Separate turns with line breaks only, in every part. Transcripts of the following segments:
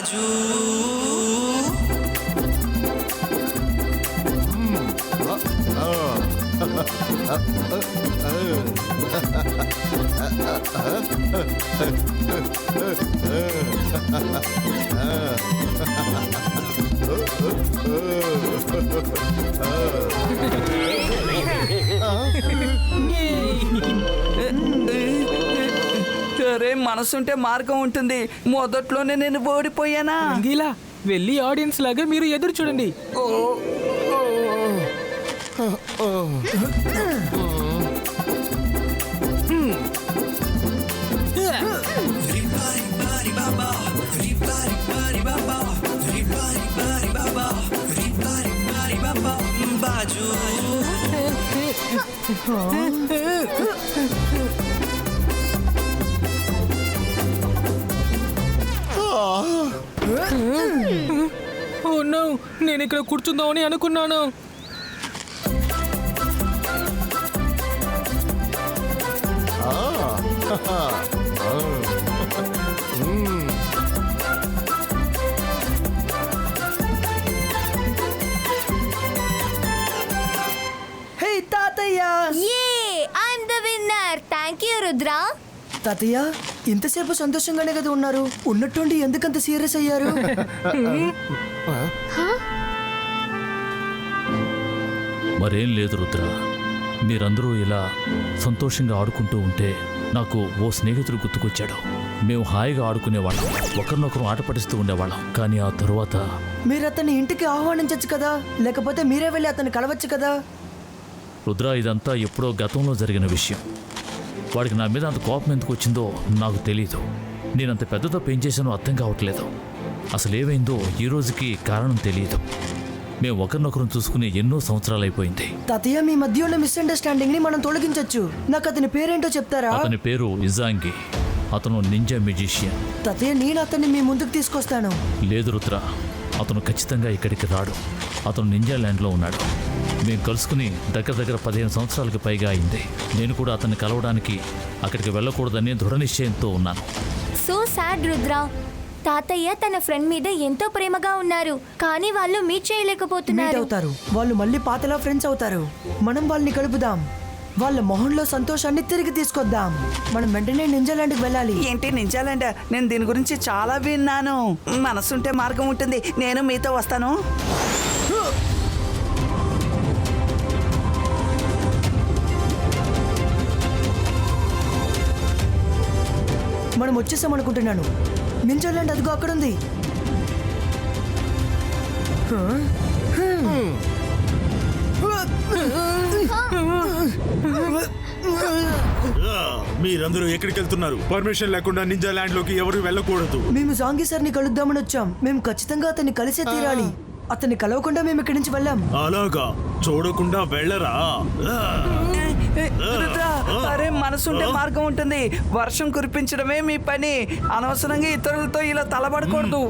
బాజు
అరే మనసుంటే మార్గం ఉంటుంది. మొదట్లోనే నేను ఓడిపోయానా?
గీలా వెళ్ళి ఆడియన్స్ లాగా మీరు ఎదురు చూడండి.
బాజు
ఓ నో నేను ఇక్కడ కూర్చుందామని అనుకున్నాను
హే తాతయ్య
ఏ I'm the winner thank you Rudra
తాతయ్య ఇంతసేపు సంతోషంగానే కదా ఉన్నారు? ఉన్నట్టుండి ఎందుకంత సీరియస్ అయ్యారు?
మరేం లేదు రుద్ర. మీరందరూ ఇలా సంతోషంగా ఆడుకుంటూ ఉంటే నాకు ఓ స్నేహితుడు గుర్తుకొచ్చాడు. మేము హాయిగా ఆడుకునేవాళ్ళం. ఒకరినొకరు ఆట పడిస్తూ ఉండేవాళ్ళం. కానీ ఆ తరువాత
మీరు అతన్ని ఇంటికి ఆహ్వానించచ్చు కదా? లేకపోతే మీరే వెళ్ళి అతన్ని కలవచ్చు కదా?
రుద్ర ఇదంతా ఎప్పుడో గతంలో జరిగిన విషయం. వాడికి నా మీద అంత కోపం ఎందుకు వచ్చిందో నాకు తెలియదు నేనంత పెద్ద తప్పు ఏం చేశానో అర్థం కావట్లేదు. అసలు ఏమైందో ఈ రోజుకి కారణం తెలియదు మేము ఒకరినొకరు చూసుకుని ఎన్నో సంవత్సరాలు అయిపోయింది.
తాతయ్య మీ మధ్య ఉన్న మిస్అండర్స్టాండింగ్ని మనం తొలగించొచ్చు. నాకు అతని పేరేంటో చెప్తారా?
అతని పేరు ఇజాంగి అతను నింజా మ్యూజిషియన్.
తాతయ్య నేను అతన్ని మీ ముందుకు తీసుకొస్తాను.
లేదు రుద్ర అతను ఖచ్చితంగా ఇక్కడికి రాడు. అతను నింజా ల్యాండ్లో ఉన్నాడు. మేము కలుసుకుని దగ్గర దగ్గర పదిహేను సంవత్సరాలకు పైగా అయింది. నేను కూడా అతన్ని కలవడానికి అక్కడికి వెళ్ళకూడదని దృఢ నిశ్చయంతో ఉన్నాను.
So sad Rudra. తాతయ్య తన ఫ్రెండ్ మీద ఎంతో ప్రేమగా ఉన్నారు. కానీ వాళ్ళు మీట్ చేయలేకపోతున్నారు.
అవుతారు. వాళ్ళు మళ్ళీ పాతలా ఫ్రెండ్స్ అవుతారు. మనం వాళ్ళని కలుపుదాం. వాళ్ళ మొహంలో సంతోషాన్ని తిరిగి తీసుకొద్దాం. మనం వెంటనే నింజాలాండ్కి వెళ్ళాలి.
ఏంటి నించాలంట నేను దీని గురించి చాలా విన్నాను. మనసుంటే మార్గం ఉంటుంది. నేను మీతో వస్తాను.
మనం వచ్చేసాం అనుకుంటున్నాను. నింజాలాండ్ అదిగో అక్కడ ఉంది
మీరందరూ ఎక్కడికి వెళ్తున్నారు పర్మిషన్ లేకుండా నింజా ల్యాండ్లోకి ఎవరు వెళ్ళకూడదు.
మేము జాంగీ సార్ని కలుద్దామని వచ్చాం. మేము ఖచ్చితంగా అతన్ని కలిసే తీరాలి. అతన్ని కలవకుండా మేము ఇక్కడి నుంచి వెళ్ళాం.
అలాగా. చూడకుండా వెళ్ళరా?
రుద్ర, అరే మనసుంటే మార్గం ఉంటుంది. వర్షం కురిపించడమే మీ పని. అనవసరంగా ఇతరులతో ఇలా తలబడకూడదు.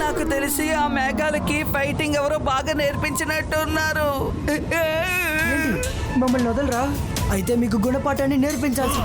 నాకు తెలిసి ఆ మేఘాలకి ఫైటింగ్ ఎవరో బాగా నేర్పించినట్టున్నారు.
మమ్మల్ని వదలరా? అయితే మీకు గుణపాఠాన్ని నేర్పించాల్సి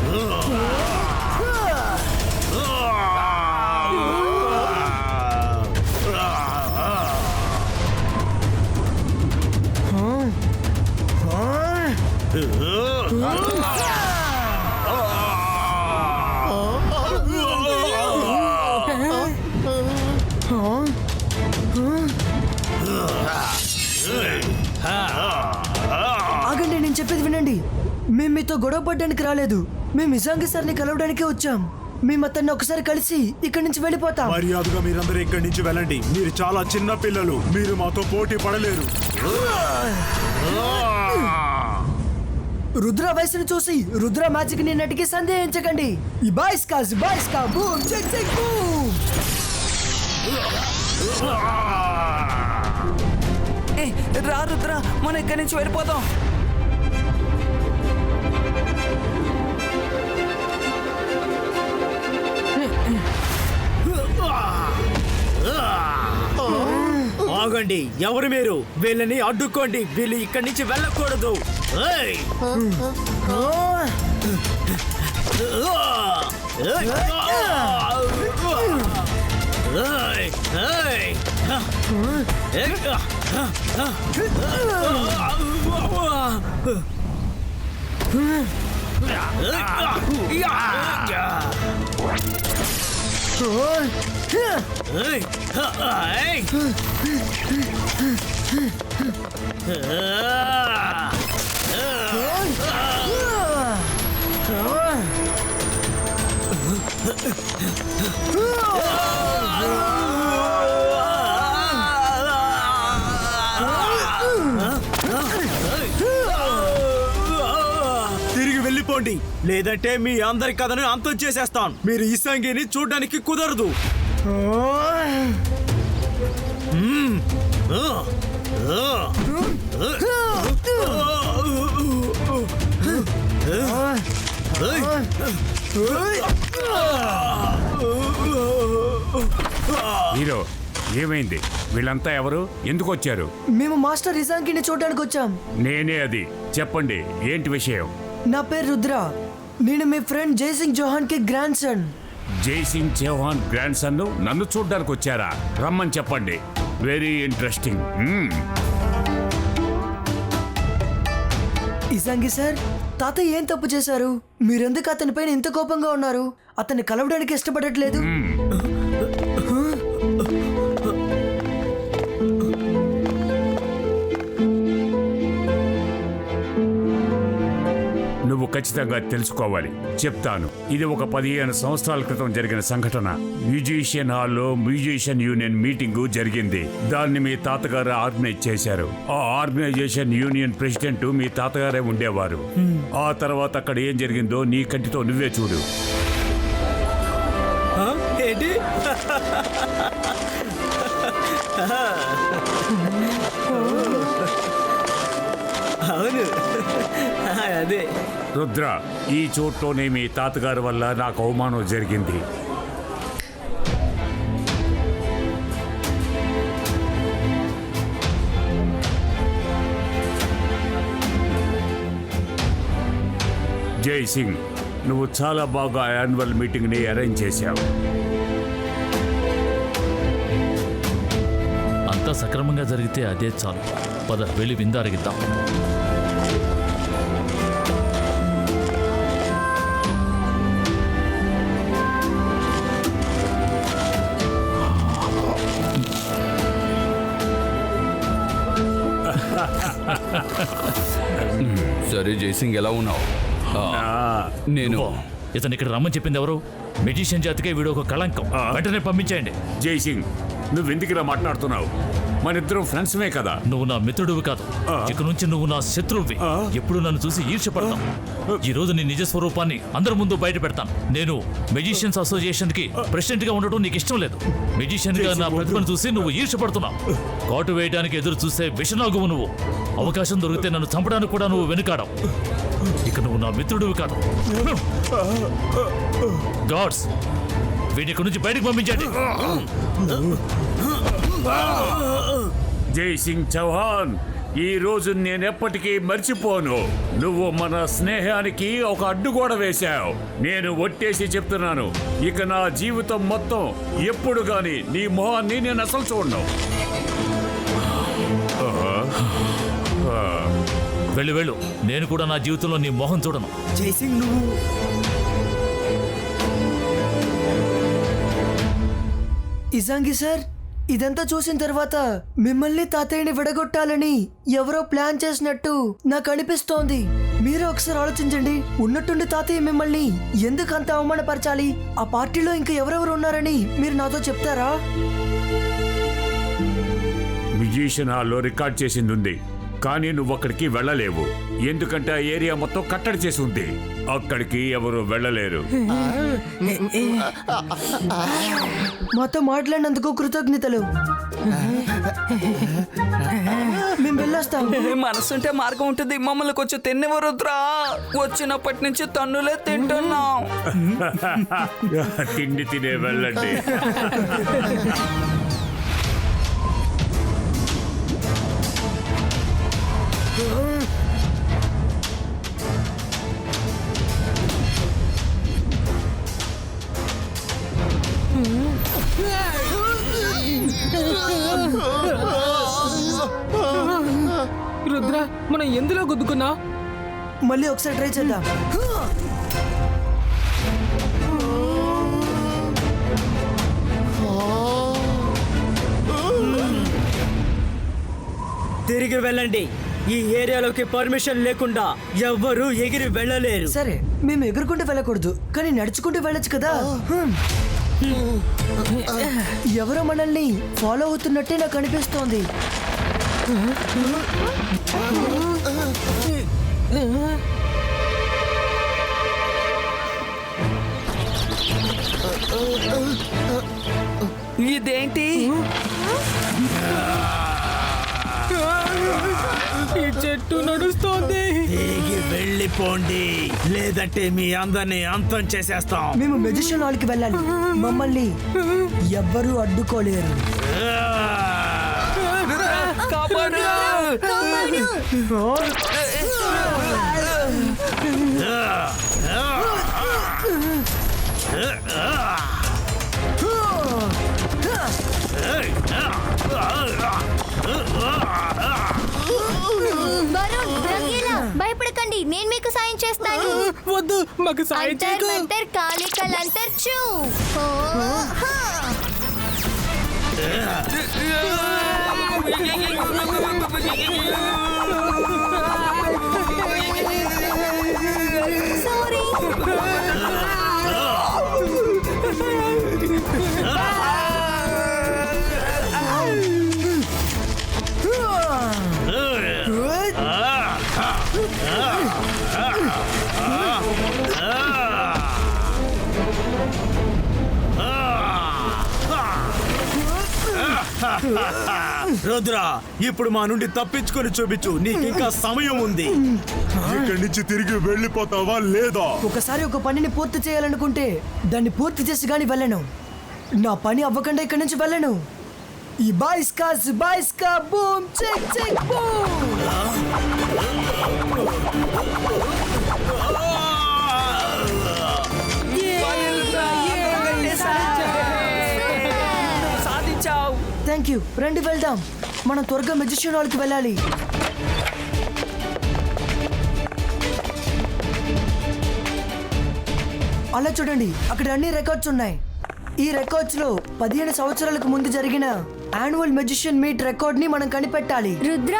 ఆగండి మేము మీతో గొడవ పడ్డానికి రాలేదు. మేము ఇజాంగి సార్ని కలవడానికే వచ్చాం. మేము అతన్ని ఒకసారి కలిసి ఇక్కడి నుంచి వెళ్ళిపోతాం.
మర్యాదగా మీరందరూ ఇక్కడి నుంచి వెళ్ళండి. మీరు చాలా చిన్న పిల్లలు. మీరు మాతో పోటీ పడలేరు.
రుద్ర వయసును చూసి రుద్ర మ్యాజిక్ని నటికి సందేహించకండి. ఈ బాయ్స్ కా బాయ్స్ కా బూమ్ చెక్ చెక్ బూమ్
ఏ, రా రుద్ర మనం ఇక్కడి నుంచి వెళ్ళిపోదాం.
ఆగండి ఎవరు మీరు? వీళ్ళని అడ్డుకోండి వీళ్ళు ఇక్కడి నుంచి వెళ్ళకూడదు. เฮ้ยเฮ้ยเออเออเออ వెళ్ళిపోండి. లేదంటే మీ అందరి కథను అంతం చేసేస్తాను. మీరు ఈ సంగిని చూడడానికి కుదరదు.
హీరో ఏమైంది? వీళ్ళంతా ఎవరు? ఎందుకు వచ్చారు?
మేము మాస్టర్ ఇజాంకిని చూడడానికి వచ్చాం.
నేనే అది. చెప్పండి ఏంటి విషయం?
నా పేరు రుద్ర. నేను మీ ఫ్రెండ్ జైసింగ్ జోహాన్కి grandson
Jaisingh Chauhan grandson నన్ను చూడ్డానికి వచ్చారా? రమ్మని చెప్పండి. Very interesting.
ఇజాంగి సార్ తాతయ్య ఏం తప్పు చేశారు? మీరెందుకు అతని పైన ఇంత కోపంగా ఉన్నారు? అతన్ని కలవడానికి ఇష్టపడట్లేదు?
ఖచ్చితంగా తెలుసుకోవాలి. చెప్తాను. ఇది ఒక పదిహేను సంవత్సరాల క్రితం జరిగిన సంఘటన. మ్యూజిషియన్ హాల్లో మ్యూజిషియన్ యూనియన్ మీటింగ్ జరిగింది. దాన్ని మీ తాతగారు ఆర్గనైజ్ చేశారు. ఆ ఆర్గనైజేషన్ యూనియన్ ప్రెసిడెంట్ మీ తాతగారే ఉండేవారు. ఆ తర్వాత అక్కడ ఏం జరిగిందో నీ కంటితో నువ్వే చూడు?
ఏంటి? అవును. అదే.
రుద్ర ఈ చోట్లోనే మీ తాతగారి వల్ల నాకు అవమానం జరిగింది. జై సింగ్ నువ్వు చాలా బాగా యాన్యువల్ మీటింగ్ని అరేంజ్ చేశావు.
అంతా సక్రమంగా జరిగితే అదే చాలు. పద వెళ్ళి విందారగిద్దాం.
సరే జయసింగ్ ఎలా ఉన్నావు? ఆ, నేను
ఇతను ఇక్కడ రమ్మని చెప్పింది ఎవరు? మెజిషియన్ జాతికే వీడు ఒక కళంకం. వెంటనే పంపించేయండి.
జై సింగ్ నువ్వు ఎందుకురా మాట్లాడుతున్నావు? మన ఇద్దరం ఫ్రెండ్స్మే కదా.
నువ్వు నా మిత్రుడివి కాదు. ఇక నుంచి నువ్వు నా శత్రువువి. ఎప్పుడు నన్ను చూసి ఈర్ష్యపడతావు. ఈ రోజు నీ నిజ స్వరూపాన్ని అందరి ముందు బయట పెడతాను. నేను మెజిషియన్స్ అసోసియేషన్కి ప్రెసిడెంట్గా ఉండటం నీకు ఇష్టం లేదు. మెజిషియన్గా నా ప్రతిభను చూసి నువ్వు ఈర్ష్యపడుతున్నావు. కాటు వేయడానికి ఎదురు చూసే విషనాగువు నువ్వు. అవకాశం దొరికితే నన్ను చంపడానికి కూడా నువ్వు వెనుకాడవు. ఇక నువ్వు నా మిత్రుడివి కాదు. గాడ్స్ వీడి ఇక్కడి నుంచి బయటకు పంపించండి.
జై సింగ్ చౌహాన్ ఈ రోజు నేనెప్పటికీ మర్చిపోను. నువ్వు మన స్నేహానికి ఒక అడ్డుగోడ వేశావు. నేను ఒట్టేసి చెప్తున్నాను ఇక నా జీవితం మొత్తం ఎప్పుడు గాని నీ మొహాన్ని నేను అసలు చూడను.
వెళ్ళు వెళ్ళు. నేను కూడా నా జీవితంలో నీ మొహం చూడను.
జైసింగ్ నువ్వు?
ఇజాంగి సార్ ఇదంతా చూసిన తర్వాత మిమ్మల్ని తాతయ్యని విడగొట్టాలని ఎవరో ప్లాన్ చేసినట్టు నాకు అనిపిస్తోంది. మీరు ఒకసారి ఆలోచించండి. ఉన్నట్టుండి తాతయ్య మిమ్మల్ని ఎందుకు అంత అవమానపరచాలి? ఆ పార్టీలో ఇంకా ఎవరెవరు ఉన్నారని మీరు నాతో చెప్తారా?
మ్యూజిషియన్ హాల్లో రికార్డ్ చేసింది ఉంది. కానీ నువ్వు అక్కడికి వెళ్ళలేవు. ఎందుకంటే ఆ ఏరియా మొత్తం కట్టడి చేసి ఉంది. అక్కడికి ఎవరు వెళ్ళలేరు.
మాతో మాట్లాడినందుకు కృతజ్ఞతలు. మేము వెళ్ళొస్తాం.
మనసుంటే మార్గం ఉంటుంది. మమ్మల్ని కొంచెం తిన్నవరుద్రా వచ్చినప్పటి నుంచి తన్నులే తింటున్నాం.
తిండి తినే వెళ్ళండి.
రుద్ర మనం ఎందులో గుద్దుకున్నా?
మళ్ళీ ఒకసారి ట్రై చేద్దాం.
తిరిగి వెళ్ళండి. ఈ ఏరియాలోకి పర్మిషన్ లేకుండా ఎవ్వరూ ఎగిరి వెళ్ళలేరు.
సరే మేము ఎగురుకుంటూ వెళ్ళకూడదు కానీ నడుచుకుంటూ వెళ్ళొచ్చు కదా. ఎవరో మనల్ని ఫాలో అవుతున్నట్టే నాకు అనిపిస్తోంది.
ఇదేంటి?
ఈ చెట్టు నడుస్తోంది.
వెళ్ళిపోండి లేదంటే మీ అందరినీ అంతం చేసేస్తాం
మేము మెజిషియన్ హాల్కి వెళ్ళాలి మమ్మల్ని ఎవ్వరూ అడ్డుకోలేరు
కాపాడు
నేను మీకు సాయం చేస్తాను.
వద్దు మాకు సాయం
అంతర్
చేయకు.
మంతర్ కాలికల్ అంతర్ చూ. హా.
రుద్ర ఇప్పుడు మా నుండి తప్పించుకొని చూపించు. నీకు ఇంకా సమయం ఉంది.
ఇక్కడి నుంచి తిరిగి వెళ్ళిపోతావా లేదా?
ఒకసారి ఒక పనిని పూర్తి చేయాలనుకుంటే దాన్ని పూర్తి చేసి గాని వెళ్ళను. నా పని అవ్వకుండా ఇక్కడి నుంచి వెళ్ళను. ఈ బాయిస్కా బాయిస్కా boom check check boom! Thank you. రండి వెళ్దాం. మనం త్వరగా మెజిషియన్ హాల్కి వెళ్ళాలి. అలా చూడండి అక్కడ అన్ని రికార్డ్స్ ఉన్నాయి. ఈ రికార్డ్స్లో పదిహేను సంవత్సరాలకు ముందు జరిగిన యాన్యువల్ మెజిషియన్ మీట్ రికార్డ్ని మనం కనిపెట్టాలి.
రుద్ర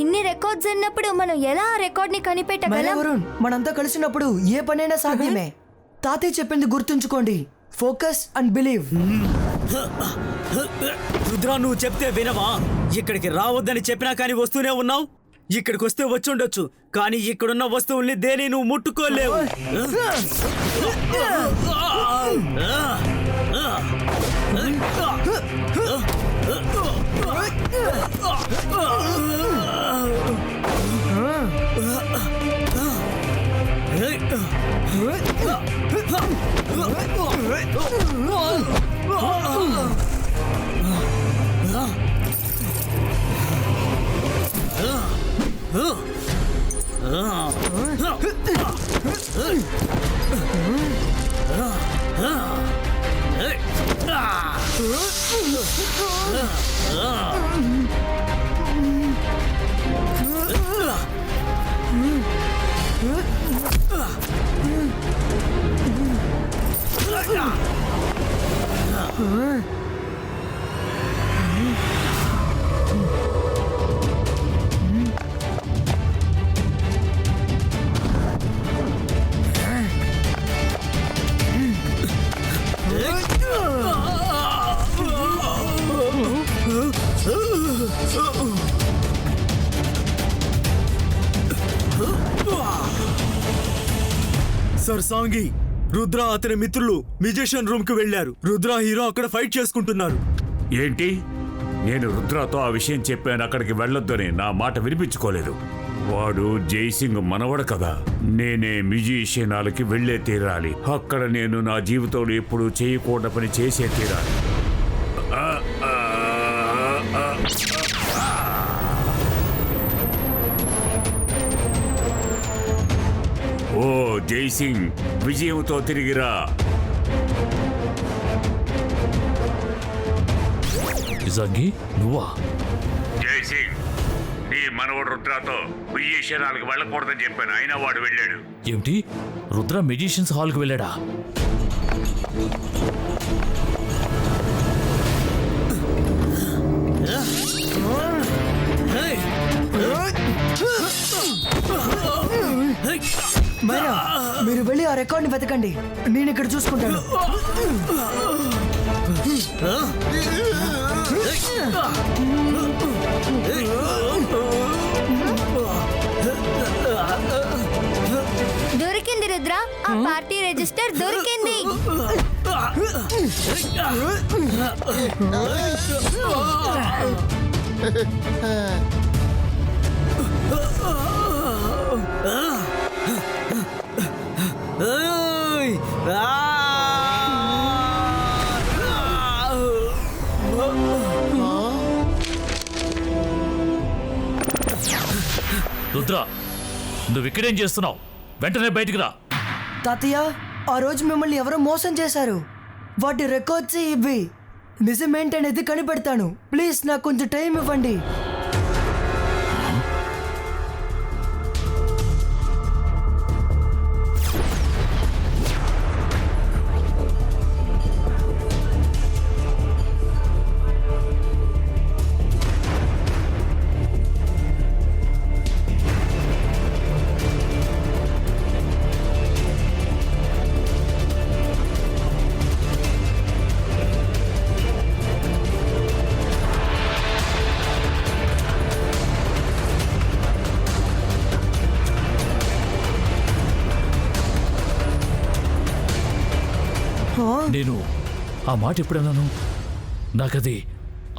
ఇన్ని రికార్డ్స్ ఉన్నప్పుడు మనం ఎలా ఆ రికార్డ్ని కనిపెట్టగలం
వరుణ్ మనంతా కలిసినప్పుడు ఏ పనైనా సాధ్యమే. తాతయ్య చెప్పింది గుర్తుంచుకోండి. ఫోకస్ అండ్ బిలీవ్
రుద్రా నువ్వు చెప్తే వినవా? ఇక్కడికి రావద్దని చెప్పినా కానీ వస్తూనే ఉన్నావు? ఇక్కడికి వస్తే వచ్చుండొచ్చు కానీ ఇక్కడున్న వస్తువుల్ని దేని నువ్వు ముట్టుకోలేవు?
Huh? 으아! Sir Sangi, రుద్ర అతని మిత్రులు మ్యూజిషియన్ రూమ్కు వెళ్ళారు రుద్ర హీరో అక్కడ ఫైట్ చేసుకుంటున్నారు.
ఏంటి? నేను రుద్రతో ఆ విషయం చెప్పాను అక్కడికి వెళ్ళొద్దని నా మాట వినిపించుకోలేదు. వాడు జైసింగ్ మనవడు కదా. నేనే మ్యూజిషియనాలకి వెళ్ళే తీరాలి. అక్కడ నేను నా జీవితంలో ఎప్పుడు చేయకూడని పని చేసే తీరాలి. ఓ జైసింగ్ విజయంతో తిరిగిరా
నిజంగి నువ్వా?
జైసింగ్ నీ మనవడు రుద్రతో విజయశాలకు వెళ్ళకూడదని చెప్పాను. అయినా వాడు వెళ్ళాడు.
ఏమిటి? రుద్ర మెజిషియన్స్ హాల్కి వెళ్ళాడా?
మైరా మీరు వెళ్ళి ఆ రికార్డ్ని వెతకండి. నేను ఇక్కడ చూసుకుంటాను.
దొరికింది రుద్ర. ఆ పార్టీ రిజిస్టర్ దొరికింది!
రుద్ర నువ్వు ఇక్కడేం చేస్తున్నావు? వెంటనే బయటికి రా.
తాతయ్య ఆ రోజు మిమ్మల్ని ఎవరో మోసం చేశారు. వాటి రికార్డ్స్ ఇవి. నిజమేంటనేది కనిపెడతాను. ప్లీజ్ నాకు కొంచెం టైం ఇవ్వండి.
నేను ఆ మాట ఎప్పుడన్నాను? నాకది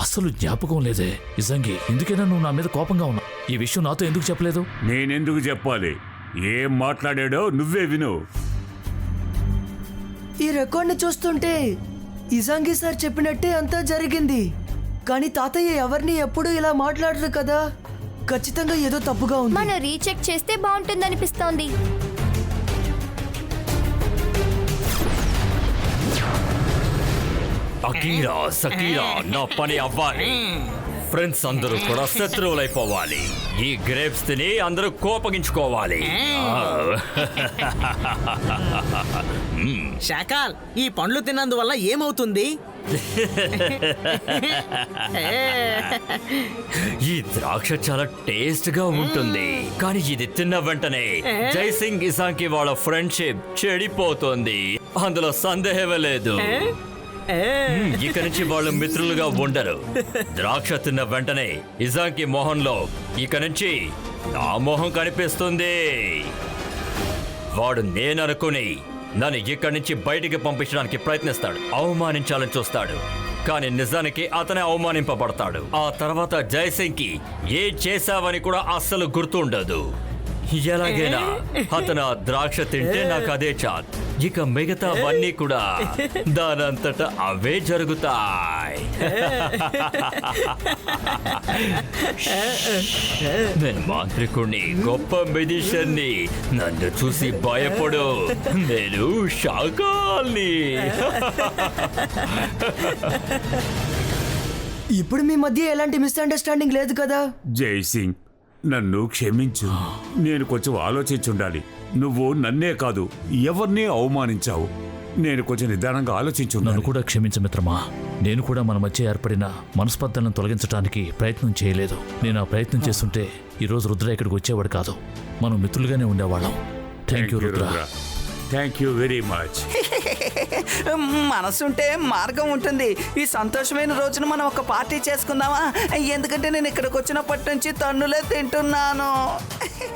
అస్సలు జ్ఞాపకం లేదే. నిజంగి ఎందుకైనా నువ్వు నా మీద కోపంగా ఉన్నావు ఈ విషయం నాతో ఎందుకు చెప్పలేదు?
నేనెందుకు చెప్పాలి? ఏం మాట్లాడాడో నువ్వే విను.
ఈ రికార్డ్ని చూస్తుంటే ఇజాంగి సార్ చెప్పినట్టే అంతా జరిగింది. కానీ తాతయ్య ఎవరిని ఎప్పుడూ ఇలా మాట్లాడరు కదా? ఖచ్చితంగా ఏదో తప్పుగా ఉంది.
మనం రీచెక్ చేస్తే బాగుంటుందనిపిస్తోంది.
అకీరా సకీరా నా పని అవ్వాలి. ఫ్రెండ్స్ అందరూ కూడా శత్రువులైపోవాలి ఈ గ్రేప్స్ తిని అందరూ కోపగించుకోవాలి.
శాకాల్ ఈ పండ్లు తిన్నందువల్ల ఏమవుతుంది?
ఈ ద్రాక్ష చాలా టేస్ట్గా ఉంటుంది కానీ ఇది తిన్న వెంటనే జైసింగ్ ఇసాంకి వాళ్ళ ఫ్రెండ్షిప్ చెడిపోతుంది. అందులో సందేహమే లేదు. ఇక నుంచి వాళ్ళు మిత్రులుగా ఉండరు. ద్రాక్ష తిన్న వెంటనే ఇజాంకి మొహంలో ఇక నుంచి నా మొహం కనిపిస్తుంది. వాడు నేననుకుని నన్ను ఇక్కడి నుంచి బయటికి పంపించడానికి ప్రయత్నిస్తాడు. అవమానించాలని చూస్తాడు. కానీ నిజానికి అతనే అవమానింపబడతాడు. ఆ తర్వాత జయసింగ్కి ఏ చేశావని కూడా అస్సలు గుర్తుండదు. ఎలాగైనా అతను ఆ ద్రాక్ష తింటే నాకు అదే చాలు. ఇక మిగతావన్నీ కూడా దానంతట అవే జరుగుతాయి. నేను మాంత్రికుణ్ణి గొప్ప మెడిషన్ని. నన్ను చూసి భయపడు. నేను శాకాల్ని.
ఇప్పుడు మీ మధ్య ఎలాంటి మిస్అండర్స్టాండింగ్ లేదు కదా?
జైసింగ్ నన్ను క్షమించు. నేను కొంచెం ఆలోచించుండాలి. నువ్వు నన్నే కాదు ఎవరిని అవమానించావు? నేను కొంచెం నిదానంగా
నన్ను
ఆలోచించున్నాను
కూడా క్షమించు మిత్రమా. నేను కూడా మన మధ్య ఏర్పడిన మనస్పర్ధలను తొలగించడానికి ప్రయత్నం చేయలేదు. నేను ఆ ప్రయత్నం చేస్తుంటే ఈరోజు రుద్ర ఇక్కడికి వచ్చేవాడు కాదు. మనం మిత్రులుగానే ఉండేవాళ్ళం. Thank you Rudra.
Thank you very much
మనసుంటే మార్గం ఉంటుంది. ఈ సంతోషమైన రోజున మనం ఒక పార్టీ చేసుకుందామా? ఎందుకంటే నేను ఇక్కడికి వచ్చినప్పటి నుంచి తన్నులే తింటున్నాను.